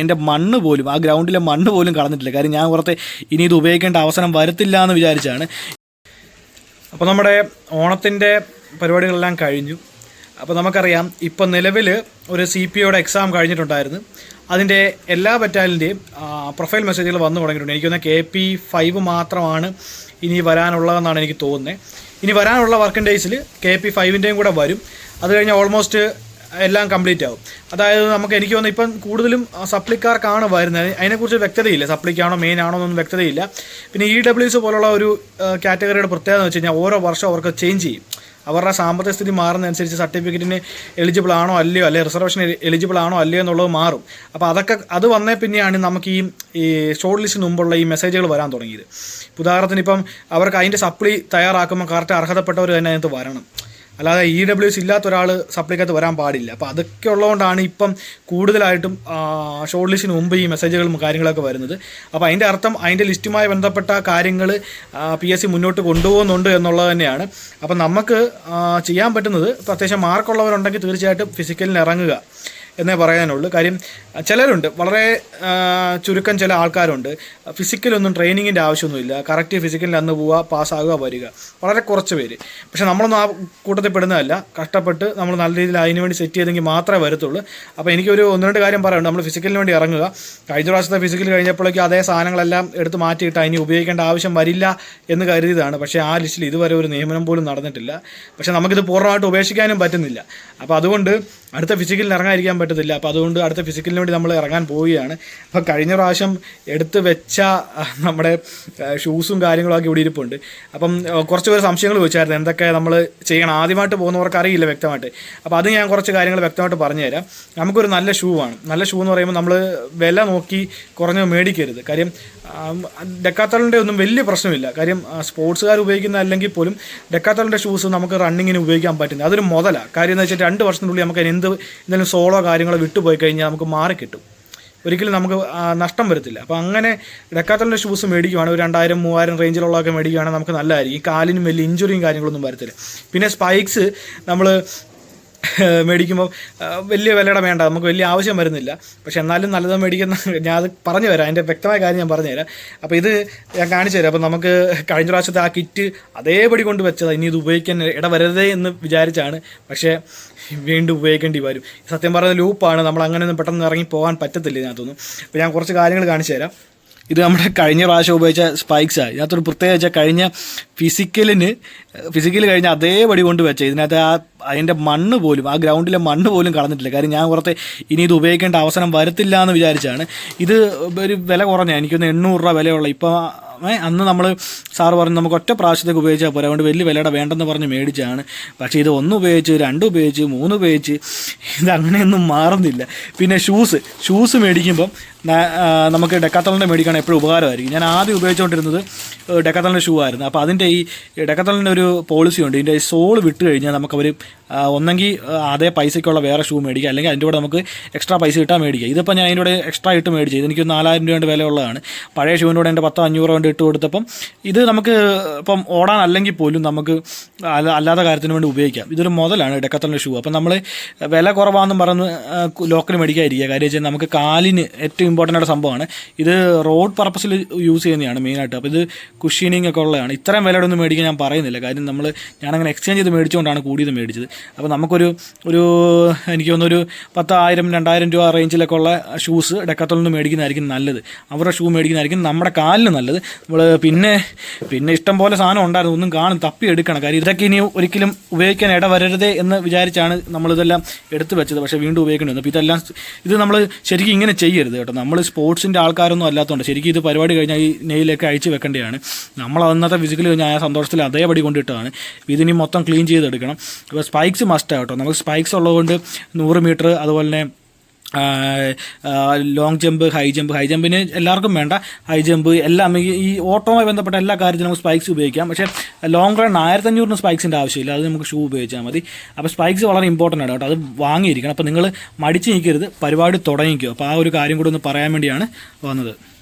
എന്റെ മണ്ണ് പോലും ആ ഗ്രൗണ്ടിലെ മണ്ണ് പോലും കളഞ്ഞിട്ടില്ല. കാര്യം ഞാൻ പുറത്തെ ഇനി ഇത് ഉപയോഗിക്കേണ്ട അവസരം വരത്തില്ല എന്ന് വിചാരിച്ചാണ്. അപ്പോൾ നമ്മുടെ ഓണത്തിന്റെ പരിപാടികളെല്ലാം കഴിഞ്ഞു. അപ്പോൾ നമുക്കറിയാം ഇപ്പം നിലവിൽ ഒരു സി പി ഒയുടെ എക്സാം കഴിഞ്ഞിട്ടുണ്ടായിരുന്നു. അതിന്റെ എല്ലാ ബറ്റാലിന്റെയും പ്രൊഫൈൽ മെസ്സേജുകൾ വന്നു തുടങ്ങിയിട്ടുണ്ട്. എനിക്ക് തോന്നുന്നത് കെ പി ഫൈവ് മാത്രമാണ് ഇനി വരാനുള്ളതെന്നാണ് എനിക്ക് തോന്നുന്നത്. ഇനി വരാനുള്ള വർക്കിംഗ് ഡേയ്സിൽ കെ പി ഫൈവിന്റെയും കൂടെ വരും. അത് കഴിഞ്ഞ് ഓൾമോസ്റ്റ് എല്ലാം കംപ്ലീറ്റ് ആവും. അതായത് നമുക്ക് എനിക്ക് തോന്നുന്നു ഇപ്പം കൂടുതലും സപ്ലിക്കാർക്കാണ് വരുന്നത്. അതിനെക്കുറിച്ച് വ്യക്തതയില്ല. സപ്ലിക്കാണോ മെയിൻ ആണോ എന്നൊന്നും വ്യക്തതയില്ല. പിന്നെ ഇ ഡബ്ല്യൂസ് പോലുള്ള ഒരു കാറ്റഗറിയുടെ പ്രത്യേകത എന്ന് വെച്ച് കഴിഞ്ഞാൽ ഓരോ വർഷം അവർക്ക് ചേഞ്ച് ചെയ്യും. അവരുടെ സാമ്പത്തിക സ്ഥിതി മാറുന്നതനുസരിച്ച് സർട്ടിഫിക്കറ്റിന് എലിജിബിൾ ആണോ അല്ലയോ അല്ലെ റിസർവേഷൻ എലിജിബിൾ ആണോ അല്ലയോ എന്നുള്ളത് മാറും. അപ്പോൾ അതൊക്കെ അത് വന്നേ പിന്നെയാണ് നമുക്ക് ഈ ഷോർട്ട് ലിസ്റ്റിന് മുമ്പുള്ള ഈ മെസ്സേജുകൾ വരാൻ തുടങ്ങിയത്. ഉദാഹരണത്തിന് ഇപ്പം അവർക്ക് അതിന്റെ സപ്ലി തയ്യാറാക്കുമ്പോൾ കറക്റ്റ് അർഹതപ്പെട്ടവർ തന്നെ അതിനകത്ത് വരണം. അല്ലാതെ ഇ ഡബ്ല്യു എസ് ഇല്ലാത്ത ഒരാൾ സപ്ലിക്കകത്ത് വരാൻ പാടില്ല. അപ്പോൾ അതൊക്കെ ഉള്ളതുകൊണ്ടാണ് ഇപ്പം കൂടുതലായിട്ടും ഷോർട്ട് ലിസ്റ്റിന് മുമ്പ് ഈ മെസ്സേജുകളും കാര്യങ്ങളൊക്കെ വരുന്നത്. അപ്പോൾ അതിന്റെ അർത്ഥം അതിന്റെ ലിസ്റ്റുമായി ബന്ധപ്പെട്ട കാര്യങ്ങൾ പി എസ് സി മുന്നോട്ട് കൊണ്ടുപോകുന്നുണ്ട് എന്നുള്ളത് തന്നെയാണ്. അപ്പം നമുക്ക് ചെയ്യാൻ പറ്റുന്നത് പ്രത്യേകിച്ച് മാർക്കുള്ളവരുണ്ടെങ്കിൽ തീർച്ചയായിട്ടും ഫിസിക്കലിന് ഇറങ്ങുക. എന്നേ പറയാനുള്ളൂ. കാര്യം ചിലരുണ്ട്. വളരെ ചുരുക്കം ചില ആൾക്കാരുണ്ട്. ഫിസിക്കലൊന്നും ട്രെയിനിങ്ങിന്റെ ആവശ്യമൊന്നുമില്ല. കറക്റ്റ് ഫിസിക്കലിൽ അന്ന് പോവുക പാസ്സാകുക വരിക. വളരെ കുറച്ച് പേര്. പക്ഷേ നമ്മളൊന്നും ആ കൂട്ടത്തിൽ പെടുന്നതല്ല. കഷ്ടപ്പെട്ട് നമ്മൾ നല്ല രീതിയിൽ അതിന് വേണ്ടി സെറ്റ് ചെയ്തെങ്കിൽ മാത്രമേ വരത്തുള്ളൂ. അപ്പോൾ എനിക്കൊരു ഒന്ന് രണ്ട് കാര്യം പറയുന്നുണ്ട് നമ്മൾ ഫിസിക്കലിന് വേണ്ടി ഇറങ്ങുക. കഴിഞ്ഞ പ്രാവശ്യത്തെ ഫിസിക്കൽ കഴിഞ്ഞപ്പോഴേക്കും അതേ സാധനങ്ങളെല്ലാം എടുത്ത് മാറ്റിയിട്ട് അതിന് ഉപയോഗിക്കേണ്ട ആവശ്യം വരില്ല എന്ന് കരുതിയതാണ്. പക്ഷേ ആ ലിസ്റ്റിൽ ഇതുവരെ ഒരു നിയമനം പോലും നടന്നിട്ടില്ല. പക്ഷേ നമുക്കിത് പൂർണമായിട്ട് ഉപേക്ഷിക്കാനും പറ്റുന്നില്ല. അപ്പോൾ അതുകൊണ്ട് അടുത്ത ഫിസിക്കലിന് ഇറങ്ങാതിരിക്കാൻ പറ്റത്തില്ല. അപ്പോൾ അതുകൊണ്ട് അടുത്ത ഫിസിക്കലിന് വേണ്ടി നമ്മൾ ഇറങ്ങാൻ പോവുകയാണ്. അപ്പോൾ കഴിഞ്ഞ പ്രാവശ്യം എടുത്ത് വെച്ച നമ്മുടെ ഷൂസും കാര്യങ്ങളൊക്കെ ഇവിടെ ഇരിപ്പുണ്ട്. അപ്പം കുറച്ച് പേര് സംശയങ്ങൾ ചോദിച്ചായിരുന്നു. എന്തൊക്കെ നമ്മൾ ചെയ്യണം? ആദ്യമായിട്ട് പോകുന്നവർക്ക് അറിയില്ല വ്യക്തമായിട്ട്. അപ്പോൾ അത് ഞാൻ കുറച്ച് കാര്യങ്ങൾ വ്യക്തമായിട്ട് പറഞ്ഞുതരാം. നമുക്കൊരു നല്ല ഷൂ ആണ്. നല്ല ഷൂ എന്ന് പറയുമ്പോൾ നമ്മൾ വില നോക്കി കുറഞ്ഞ് മേടിക്കരുത്. കാര്യം ഡെക്കാത്തളിന്റെ ഒന്നും വലിയ പ്രശ്നമില്ല. കാര്യം സ്പോർട്സുകാർ ഉപയോഗിക്കുന്ന അല്ലെങ്കിൽ പോലും ഡെക്കാത്തളിന്റെ ഷൂസ് നമുക്ക് റണ്ണിങ്ങിന് ഉപയോഗിക്കാൻ പറ്റുന്നത് അതൊരു മുതലാണ് കാര്യം എന്ന് വെച്ചാൽ രണ്ട് വർഷത്തിനുള്ളിൽ നമുക്ക് എന്ത് എന്തെങ്കിലും സോളോ കാര്യങ്ങളോ വിട്ടുപോയി കഴിഞ്ഞാൽ നമുക്ക് മാറി കിട്ടും ഒരിക്കലും നമുക്ക് നഷ്ടം വരത്തില്ല. അപ്പോൾ അങ്ങനെ ഡെക്കാത്തലിന്റെ ഷൂസ് മേടിക്കുവാണെങ്കിൽ ഒരു രണ്ടായിരം മൂവായിരം റേഞ്ചിലുള്ളതൊക്കെ മേടിക്കുകയാണെങ്കിൽ നമുക്ക് നല്ലതായിരിക്കും ഈ കാലിനും വലിയ ഇഞ്ചുറിയും കാര്യങ്ങളൊന്നും വരത്തില്ല. പിന്നെ സ്പൈക്സ് നമ്മൾ മേടിക്കുമ്പോൾ വലിയ വിലയുടെ വേണ്ട നമുക്ക് വലിയ ആവശ്യം വരുന്നില്ല. പക്ഷെ എന്നാലും നല്ലത് മേടിക്കുന്ന ഞാൻ അത് പറഞ്ഞു തരാം അതിന്റെ വ്യക്തമായ കാര്യം ഞാൻ പറഞ്ഞു തരാം. അപ്പോൾ ഇത് ഞാൻ കാണിച്ചു തരാം. അപ്പോൾ നമുക്ക് കഴിഞ്ഞ പ്രാവശ്യത്തെ ആ കിറ്റ് അതേപടി കൊണ്ട് വെച്ചത്. ഇനി ഇത് ഉപയോഗിക്കാൻ ഇടവരരുതേ എന്ന് വിചാരിച്ചാണ്. പക്ഷേ വീണ്ടും ഉപയോഗിക്കേണ്ടി വരും. സത്യം പറയുന്ന ലൂപ്പാണ്. നമ്മൾ അങ്ങനെ ഒന്നും പെട്ടെന്ന് ഇറങ്ങി പോകാൻ പറ്റത്തില്ല ഞാൻ തോന്നുന്നു അപ്പോൾ ഞാൻ കുറച്ച് കാര്യങ്ങൾ കാണിച്ചു തരാം. ഇത് നമ്മുടെ കഴിഞ്ഞ പ്രാവശ്യം ഉപയോഗിച്ച സ്പൈക്സാണ് ഇതിനകത്തൊരു പ്രത്യേകത വെച്ചാൽ കഴിഞ്ഞ ഫിസിക്കലിന് ഫിസിക്കൽ കഴിഞ്ഞ അതേപടി കൊണ്ട് വെച്ച ഇതിനകത്ത് ആ അതിന്റെ മണ്ണ് പോലും ആ ഗ്രൗണ്ടിലെ മണ്ണ് പോലും കളഞ്ഞിട്ടില്ല കാര്യം ഞാൻ പുറത്തെ ഇനി ഇത് ഉപയോഗിക്കേണ്ട അവസരം വരത്തില്ല എന്ന് വിചാരിച്ചാണ്. ഇത് ഒരു വില കുറഞ്ഞ എനിക്കൊന്ന് എണ്ണൂറ് രൂപ വിലയുള്ള. ഇപ്പോൾ അന്ന് നമ്മൾ സാറ് പറഞ്ഞു നമുക്ക് ഒറ്റ പ്രാവശ്യത്തേക്ക് ഉപയോഗിച്ചാൽ പോരാ അതുകൊണ്ട് വലിയ വിലയുടെ വേണ്ടെന്ന് പറഞ്ഞ് മേടിച്ചാണ്. പക്ഷേ ഇത് ഒന്ന് ഉപയോഗിച്ച് രണ്ട് ഉപയോഗിച്ച് മൂന്ന് ഉപയോഗിച്ച് ഇത് അങ്ങനെയൊന്നും മാറുന്നില്ല. പിന്നെ ഷൂസ് ഷൂസ് മേടിക്കുമ്പം നമുക്ക് ഡെക്കാത്തളിന്റെ മേടിക്കാൻ എപ്പോഴും ഉപകാരമായിരിക്കും. ഞാൻ ആദ്യം ഉപയോഗിച്ചുകൊണ്ടിരുന്നത് ഡെക്കാത്തളിന്റെ ഷൂ ആയിരുന്നു. അപ്പോൾ അതിന്റെ ഈ ഡെക്കാത്തളിന്റെ ഒരു പോളിസി ഉണ്ട്. ഇതിന്റെ സോൾ വിട്ട് കഴിഞ്ഞാൽ നമുക്കവർ ഒന്നെങ്കിൽ അതേ പൈസയ്ക്കുള്ള വേറെ ഷൂ മേടിക്കുക അല്ലെങ്കിൽ അതിന്റെ കൂടെ നമുക്ക് എക്സ്ട്രാ പൈസ ഇട്ടാൽ മേടിക്കുക ഇതിപ്പോൾ ഞാൻ അതിന്റെ കൂടെ എക്സ്ട്രാ ഇട്ട് മേടിച്ചു. എനിക്ക് നാലായിരം രൂപയുടെ വിലയുള്ളതാണ്. പഴയ ഷൂവിന്റെ കൂടെ എന്റെ പത്തോ അഞ്ഞൂറോ കൊണ്ട് ഇട്ട് കൊടുത്തപ്പം ഇത് നമുക്ക് ഇപ്പം ഓടാൻ അല്ലെങ്കിൽ പോലും നമുക്ക് അല്ലാത്ത കാര്യത്തിന് വേണ്ടി ഉപയോഗിക്കാം. ഇതൊരു മുതലാണ് ഡെക്കത്തലിന്റെ ഷൂ അപ്പം നമ്മൾ വില കുറവാണെന്നും പറഞ്ഞ് ലോക്കൽ മേടിക്കാതിരിക്കുക. കാര്യം വെച്ചാൽ നമുക്ക് കാലിന് ഏറ്റവും ഇമ്പോർട്ടന്റ് ആയിട്ട് സംഭവമാണ്. ഇത് റോഡ് പർപ്പസിൽ യൂസ് ചെയ്യുന്നതാണ് മെയിനായിട്ട് അപ്പോൾ ഇത് കുഷീനിങ് ഒക്കെ ഉള്ളതാണ്. ഇത്രയും വിലയുടെ ഒന്നും മേടിക്കാൻ ഞാൻ പറയുന്നില്ല. കാര്യം നമ്മൾ ഞാനങ്ങനെ എക്സ്ചേഞ്ച് ചെയ്ത് മേടിച്ചുകൊണ്ടാണ് കൂടിയത് മേടിച്ചത്. അപ്പോൾ നമുക്കൊരു ഒരു എനിക്ക് തോന്നുന്നൊരു പത്തായിരം രണ്ടായിരം രൂപ റേഞ്ചിലൊക്കെ ഉള്ള ഷൂസ് ഡെക്കത്തോളിൽ നിന്ന് മേടിക്കുന്നതായിരിക്കും നല്ലത്. അവരുടെ ഷൂ മേടിക്കുന്നതായിരിക്കും നമ്മുടെ കാലിന് നല്ലത്. നമ്മൾ പിന്നെ പിന്നെ ഇഷ്ടം പോലെ സാധനം ഉണ്ടായിരുന്നു. ഒന്നും കാണും. തപ്പി എടുക്കണം. കാര്യം ഇതൊക്കെ ഇനി ഒരിക്കലും ഉപയോഗിക്കാൻ ഇടവരരുതേ എന്ന് വിചാരിച്ചാണ് നമ്മളിതെല്ലാം എടുത്തു വെച്ചത്. പക്ഷേ വീണ്ടും ഉപയോഗിക്കേണ്ടി വന്നു. അപ്പോൾ ഇതെല്ലാം ഇത് നമ്മൾ ശരിക്കും ഇങ്ങനെ ചെയ്യരുത് കേട്ടോ. നമ്മൾ സ്പോർട്സിന്റെ ആൾക്കാരൊന്നും അല്ലാത്തതുകൊണ്ട് ശരിക്കും ഇത് പരിപാടി കഴിഞ്ഞാൽ ഈ നെയിലൊക്കെ അഴിച്ച് വെക്കേണ്ടതാണ് നമ്മൾ അന്നത്തെ ഫിസിക്കൽ കഴിഞ്ഞാൽ ആ സന്തോഷത്തിൽ അതേപടി കൊണ്ടിട്ടാണ് ഇതിനി മൊത്തം ക്ലീൻ ചെയ്തെടുക്കണം. അപ്പോൾ സ്പൈക്സ് മസ്റ്റാണ് കേട്ടോ. നമുക്ക് സ്പൈക്സ് ഉള്ളതുകൊണ്ട് നൂറ് മീറ്റർ അതുപോലെ തന്നെ long jump high jump high ജമ്പിന് എല്ലാവർക്കും വേണ്ട. ഹൈ ജമ്പ് എല്ലാം ഈ ഓട്ടോമായി ബന്ധപ്പെട്ട എല്ലാ കാര്യത്തിനും നമുക്ക് സ്പൈക്സ് ഉപയോഗിക്കാം. പക്ഷേ ലോങ് റൺ ആയിരത്തഞ്ഞൂറിന് സ്പൈക്സിന്റെ ആവശ്യമില്ല. അത് നമുക്ക് ഷൂ ഉപയോഗിച്ചാൽ മതി. അപ്പോൾ സ്പൈക്സ് വളരെ ഇമ്പോർട്ടന്റ് ആണ് കേട്ടോ. അത് വാങ്ങിയിരിക്കണം. അപ്പോൾ നിങ്ങൾ മടിച്ച് നിൽക്കരുത്. പരിപാടി തുടങ്ങിക്കോ. അപ്പോൾ ആ ഒരു കാര്യം കൂടി ഒന്ന് പറയാൻ വേണ്ടിയാണ് വന്നത്.